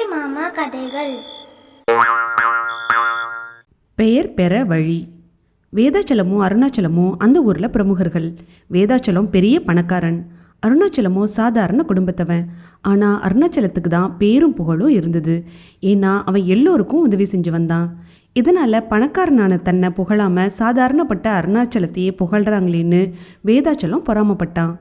அம்புலி மாமா கதைகள். பெயர் பெற வழி. வேதாச்சலமும் அருணாச்சலமும் அந்த ஊரில் பிரமுகர்கள். வேதாச்சலம் பெரிய பணக்காரன். அருணாச்சலமும் சாதாரண குடும்பத்தவன். ஆனால் அருணாச்சலத்துக்கு தான் பேரும் புகழும் இருந்தது. ஏன்னா அவன் எல்லோருக்கும் உதவி செஞ்சு வந்தான். இதனால் பணக்காரனான தன்னை புகழாம சாதாரணப்பட்ட அருணாச்சலத்தையே புகழ்கிறாங்களேன்னு வேதாச்சலம் பொறாமப்பட்டான்.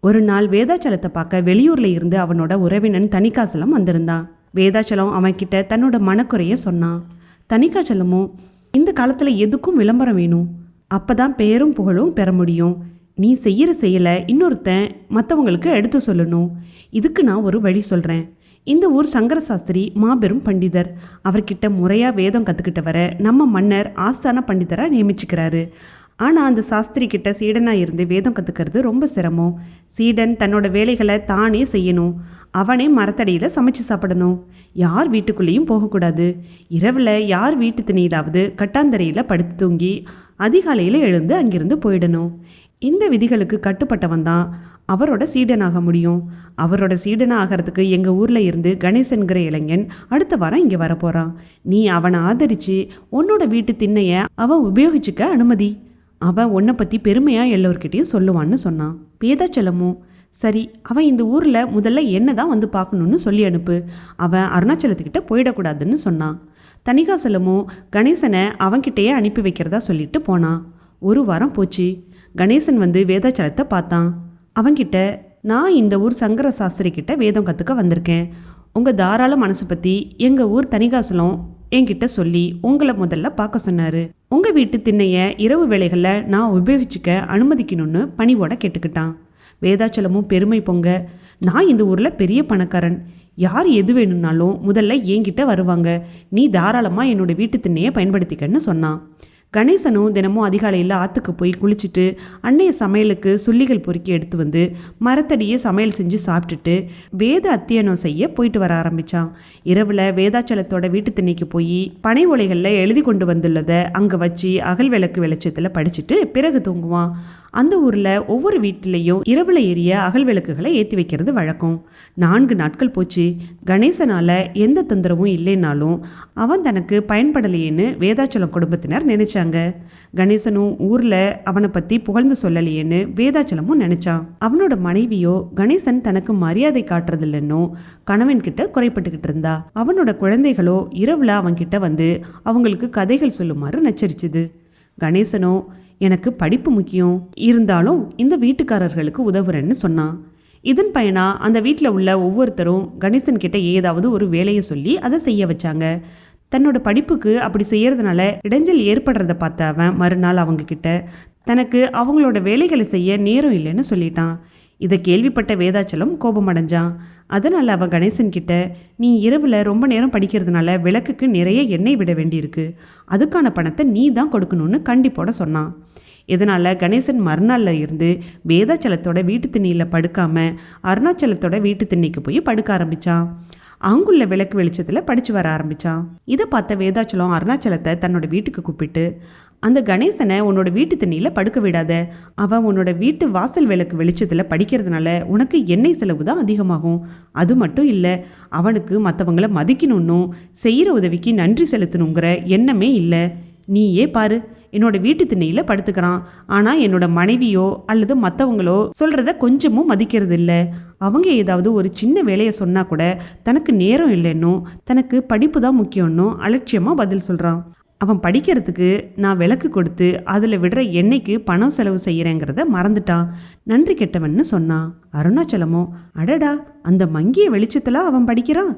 ஒரு நாள் வேதாச்சலத்தை பார்க்க வெளியூர்ல இருந்து அவனோட உறவினன் தனிக்காசலம் வந்திருந்தான். வேதாச்சலம் அவன்கிட்ட தன்னோட மனக்குறைய சொன்னான் தனிக்காச்சலமும் இந்த காலத்தில் எதுக்கும் விளம்பரம் வேணும்? அப்பதான் பேரும் புகழும் பெற முடியும். நீ செய்கிற செயலை இன்னொருத்தன் மற்றவங்களுக்கு எடுத்து சொல்லணும். இதுக்கு நான் ஒரு வழி சொல்கிறேன் இந்த ஊர் சங்கர சாஸ்திரி மாபெரும் பண்டிதர். அவர்கிட்ட முறையாக வேதம் கத்துக்கிட்டவரை நம்ம மன்னர் ஆஸ்தான பண்டிதராக நியமிச்சுக்கிறாரு. ஆனால் அந்த சாஸ்திரி கிட்ட சீடனாக இருந்து வேதம் கற்றுக்கிறது ரொம்ப சிரமம். சீடன் தன்னோட வேலைகளை தானே செய்யணும். அவனே மரத்தடியில் சமைச்சு சாப்பிடணும். யார் வீட்டுக்குள்ளேயும் போகக்கூடாது. இரவில் யார் வீட்டு திணியிலாவது கட்டாந்தரையில் படுத்து தூங்கி அதிகாலையில் எழுந்து அங்கிருந்து போயிடணும். இந்த விதிகளுக்கு கட்டுப்பட்டவன் தான் அவரோட சீடனாக முடியும். அவரோட சீடனாக ஆகிறதுக்கு எங்கள் ஊரில் இருந்து கணேசன்கிற இளைஞன் அடுத்த வாரம் இங்கே வரப்போகிறான் நீ அவனை ஆதரித்து உன்னோட வீட்டு திண்ணையை அவன் உபயோகிச்சுக்க அனுமதி. அவன் உன்னை பற்றி பெருமையாக எல்லோர்கிட்டேயும் சொல்லுவான்னு சொன்னான். பேதாச்சலமும் சரி அவன் இந்த ஊரில் முதல்ல என்ன தான் வந்து பார்க்கணுன்னு சொல்லி அனுப்பு. அவன் அருணாச்சலத்துக்கிட்ட போயிடக்கூடாதுன்னு சொன்னான். தனிகாசலமும் கணேசனை அவன்கிட்டயே அனுப்பி வைக்கிறதா சொல்லிட்டு போனான். ஒரு வாரம் போச்சு. கணேசன் வந்து வேதாச்சலத்தை பார்த்தான். அவன்கிட்ட நான் இந்த ஊர் சங்கர சாஸ்திரி கிட்ட வேதம் கற்றுக்க வந்திருக்கேன். உங்கள் தாராள மனசை பற்றி எங்கள் ஊர் தனிகாசலம் என்கிட்ட சொல்லி உங்களை முதல்ல பார்க்க சொன்னார். உங்கள் வீட்டு திண்ணையை இரவு வேலைகளில் நான் உபயோகிச்சுக்க அனுமதிக்கணும்னு பணிவோட கேட்டுக்கிட்டான். வேதாச்சலமும் பெருமை பொங்க நான் இந்த ஊரில் பெரிய பணக்காரன். யார் எது வேணும்னாலும் முதல்ல என்கிட்ட வருவாங்க. நீ தாராளமாக என்னோடய வீட்டு திண்ணையை பயன்படுத்திக்கன்னு சொன்னான். கணேசனும் தினமும் அதிகாலையில் ஆற்றுக்கு போய் குளிச்சுட்டு அன்னைய சமையலுக்கு சுள்ளிகள் பொறுக்கி எடுத்து வந்து மரத்தடியே சமையல் செஞ்சு சாப்பிட்டுட்டு வேத அத்தியனம் செய்ய போயிட்டு வர ஆரம்பிச்சான். இரவில் வேதாச்சலத்தோட வீட்டு திண்ணைக்கு போய் பனை ஓலைகளில் எழுதி கொண்டு வந்துள்ளதை அங்கே வச்சு அகல் விளக்கு வெளிச்சத்தில் படிச்சுட்டு பிறகு தூங்குவான். அந்த ஊரில் ஒவ்வொரு வீட்டிலையும் இரவில் எரிய அகல் விளக்குகளை ஏற்றி வைக்கிறது வழக்கம். நான்கு நாட்கள் போச்சு. கணேசனால் எந்த தொந்தரவும் இல்லைனாலும் அவன் தனக்கு பயன்படலையேன்னு வேதாச்சலம் குடும்பத்தினர் நினைச்சாங்க. கணேசனும் ஊரில் அவனை பற்றி புகழ்ந்து சொல்லலையேன்னு வேதாச்சலமும் நினைச்சான் அவனோட மனைவியோ கணேசன் தனக்கு மரியாதை காட்டுறதில்லன்னும் கணவன் கிட்ட குறைப்பட்டுக்கிட்டு இருந்தா. அவனோட குழந்தைகளோ இரவில் அவன்கிட்ட வந்து அவங்களுக்கு கதைகள் சொல்லுமாறு நச்சரிச்சுது. கணேசனோ எனக்கு படிப்பு முக்கியம். இருந்தாலும் இந்த வீட்டுக்காரர்களுக்கு உதவுறேன்னு சொன்னான் இதன் பயனா அந்த வீட்டில் உள்ள ஒவ்வொருத்தரும் கணேசன் கிட்ட ஏதாவது ஒரு வேலையை சொல்லி அதை செய்ய வச்சாங்க. தன்னோட படிப்புக்கு அப்படி செய்யறதுனால இடைஞ்சல் ஏற்படுறத பார்த்த அவன் மறுநாள் அவங்க கிட்ட தனக்கு அவங்களோட வேலைகளை செய்ய நேரம் இல்லைன்னு சொல்லிட்டான். இதை கேள்விப்பட்ட வேதாச்சலம் கோபமடைஞ்சான். அதனால் அவன் கணேசன் கிட்ட நீ இரவில் ரொம்ப நேரம் படிக்கிறதுனால விளக்குக்கு நிறைய எண்ணெய் விட வேண்டியிருக்கு. அதுக்கான பணத்தை நீ தான் கொடுக்கணும்னு கண்டிப்போட சொன்னான். இதனால் கணேசன் மறுநாளில் இருந்து வேதாச்சலத்தோட வீட்டு திண்ணியில் படுக்காமல் அருணாச்சலத்தோட வீட்டு திண்ணிக்கு போய் படுக்க ஆரம்பித்தான் அங்குள்ள விளக்கு வெளிச்சத்தில் படித்து வர ஆரம்பிச்சான். இதை பார்த்த வேதாச்சலம் அருணாச்சலத்தை தன்னோட வீட்டுக்கு கூப்பிட்டு அந்த கணேசனை உன்னோட வீட்டு தண்ணியில் படுக்க விடாத. அவன் உன்னோட வீட்டு வாசல் விளக்கு வெளிச்சத்தில் படிக்கிறதுனால உனக்கு எண்ணெய் செலவு தான் அதிகமாகும். அது மட்டும் இல்லை அவனுக்கு மற்றவங்கள மதிக்கணும்னும் செய்கிற உதவிக்கு நன்றி செலுத்தணுங்கிற எண்ணமே இல்லை. நீயே பாரு. என்னோட வீட்டு திண்ணையில் படுத்துக்கிறான். ஆனால் என்னோட மனைவியோ அல்லது மற்றவங்களோ சொல்கிறத கொஞ்சமும் மதிக்கிறது இல்லை அவங்க ஏதாவது ஒரு சின்ன வேலையை சொன்னால் கூட தனக்கு நேரம் இல்லைன்னும் தனக்கு படிப்பு தான் முக்கியம்னும் அலட்சியமாக பதில் சொல்கிறான் அவன் படிக்கிறதுக்கு நான் விளக்கு கொடுத்து அதில் விடுற எண்ணெய்க்கு பணம் செலவு செய்கிறேங்கிறத மறந்துட்டான். நன்றி கெட்டவன்னு சொன்னான். அருணாச்சலமோ அடடா அந்த மங்கிய வெளிச்சத்தில் அவன் படிக்கிறான்?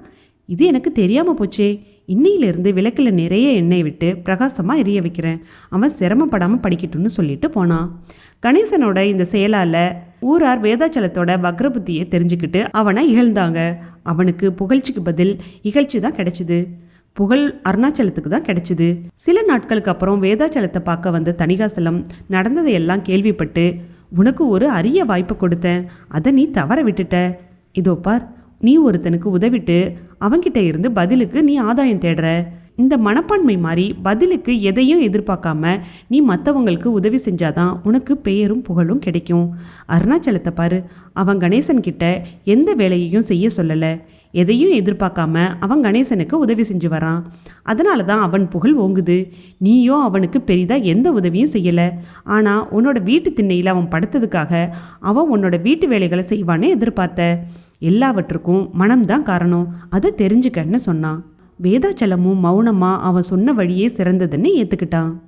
இது எனக்கு தெரியாமல் போச்சே. இன்னையிலிருந்து விளக்கில் நிறைய எண்ணெய் விட்டு பிரகாசமாக எரிய வைக்கிறேன். அவன் சிரமப்படாமல் படிக்கட்டும்னு சொல்லிட்டு போனான். கணேசனோட இந்த செயலால் ஊரார் வேதாச்சலத்தோட வக்ரபுத்தியை தெரிஞ்சுக்கிட்டு அவனை இகழ்ந்தாங்க. அவனுக்கு புகழ்ச்சிக்கு பதில் இகழ்ச்சி தான் கிடைச்சிது. புகழ் அருணாச்சலத்துக்கு தான் கிடைச்சிது. சில நாட்களுக்கு அப்புறம் வேதாச்சலத்தை பார்க்க வந்த தணிகாசலம் நடந்ததையெல்லாம் கேள்விப்பட்டு உனக்கு ஒரு அரிய வாய்ப்பு கொடுத்தேன். அதை நீ தவற விட்டுட்ட. இதோ பார் நீ ஒருத்தனுக்கு உதவிட்டு அவங்கிட்ட இருந்து பதிலுக்கு நீ ஆதாயம் தேடுற. இந்த மனப்பான்மை மாதிரி பதிலுக்கு எதையும் எதிர்பார்க்காம நீ மற்றவங்களுக்கு உதவி செஞ்சாதான் உனக்கு பெயரும் புகழும் கிடைக்கும். அருணாச்சலத்தை பாரு. அவன் கணேசன் கிட்ட எந்த வேலையையும் செய்ய சொல்லலை. எதையும் எதிர்பார்க்காம அவன் கணேசனுக்கு உதவி செஞ்சு வரான். அதனால தான் அவன் புகழ் ஓங்குது. நீயோ அவனுக்கு பெரிதாக எந்த உதவியும் செய்யலை. ஆனால் உன்னோட வீட்டு திண்ணையில் அவன் படுத்ததுக்காக அவன் உன்னோட வீட்டு வேலைகளை செய்வான்னு எதிர்பார்த்த. எல்லாவற்றுக்கும் மனம்தான் காரணம். அதை தெரிஞ்சுக்கன்னு சொன்னான். வேதாச்சலமும் மௌனமாக அவன் சொன்ன வழியே சிறந்ததுன்னு ஏற்றுக்கிட்டான்